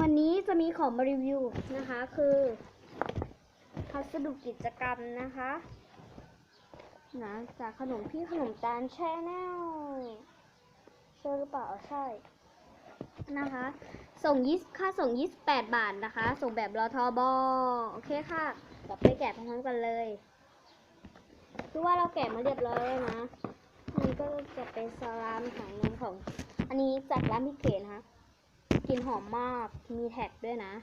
วันนี้จะมีของมารีวิวนะคะ คือพัสดุกิจกรรมนะคะนะจากขนมพี่ขนมตาลแช่แนลใช่หรือเปล่าใช่ นะคะ ส่งยี่ค่าส่ง 28 บาทนะคะ ส่งแบบรอทอบอโอเคค่ะเดี๋ยวไปแกะพร้อมๆกันเลยคือว่าเราแกะมาเรียบร้อยแล้วนะอันนี้ก็จะเป็นสลามของนงของ อันนี้จากร้านพี่เกนะคะ ลิ่นหอมมาก มีแท็กด้วยนะ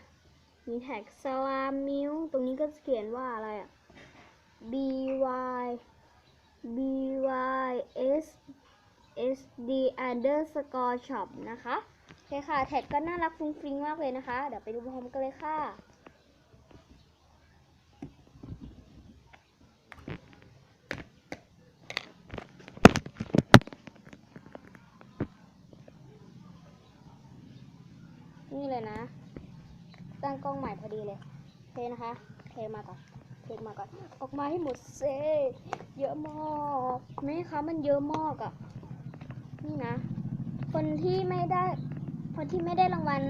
มีแท็กสลามมิลตรงนี้ก็จะเขียนว่าอะไรอะ B Y B Y S S D underscore shop นะคะโอเคค่ะ แท็กก็น่ารักฟุ้งฟิ้งมากเลยนะคะ เดี๋ยวไปดูพร้อมกันเลยค่ะ นี่เลยนะ ตั้งกล้องใหม่พอดีเลยเทนะคะเทมาก่อนเทมาก่อน ออกมาให้หมดเซเยอะมากแม่คะมันเยอะมากอะ่ะ นี่นะ คนที่ไม่ได้ คนที่ไม่ได้รางวัล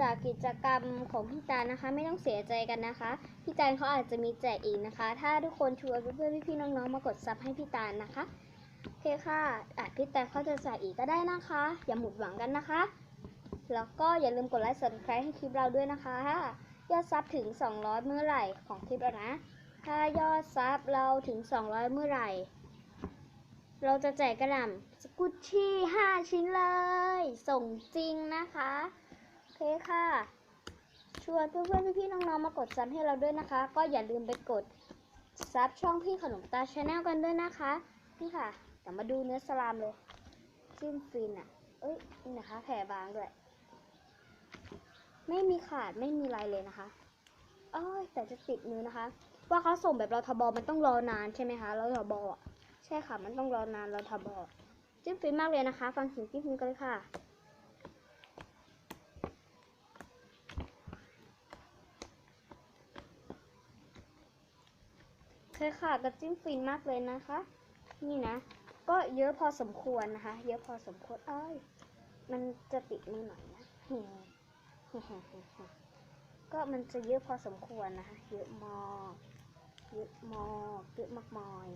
จากกิจกรรมของพี่ตาลนะคะ ไม่ต้องเสียใจกันนะคะ พี่ตาลเขาอาจจะมีแจกอีกนะคะ ถ้าทุกคนชวนเพื่อนๆพี่ๆน้องๆมากดซับให้พี่ตาลนะคะโอเคค่ะอาจพี่ตาลเขาจะแจกอีกก็ได้นะคะ อย่าหมดหวังกันนะคะ แล้วก็อย่าลืมกดไลค์ subscribe ให้คลิปเราด้วยนะคะ ยอดซับถึง 200 เมื่อไหร่ของคลิปเรานะ ถ้ายอดซับเราถึง 200 เมื่อไหร่ เราจะแจกกระหล่ำสกุชชี่ 5 ชิ้นเลย ส่งจริงนะคะ โอเคค่ะ ชวนเพื่อนๆ พี่ๆ น้องๆ มากดซับให้เราด้วยนะคะ ก็อย่าลืมไปกดซับช่องพี่ขนมตาชาแนลกันด้วยนะคะ นี่ค่ะเดี๋ยวมาดูเนื้อสลามเลย จิ้มฟินอะ เอ้ย นี่นะคะแผ่บางด้วย ไม่มีขาดไม่มีอะไรเลยนะคะเอ้ยแต่จะติดมือนะคะ ว่าเขาส่งแบบเราทบอมันต้องรอนานใช่ไหมคะเราทบอะใช่ค่ะมันต้องรอนานเราทบอจิ้มฟินมากเลยนะคะ ฟังเสียงจิ้มฟินกันเลยค่ะเคยค่ะกระจิ้มฟินมากเลยนะคะ นี่นะ ก็เยอะพอสมควรนะคะ เยอะพอสมควรเอ้ยมันจะติดมือหน่อยนะ ก็มันจะเยอะพอสมควรนะคะ เยอะมอกเยอะมอกเยอะมากมอย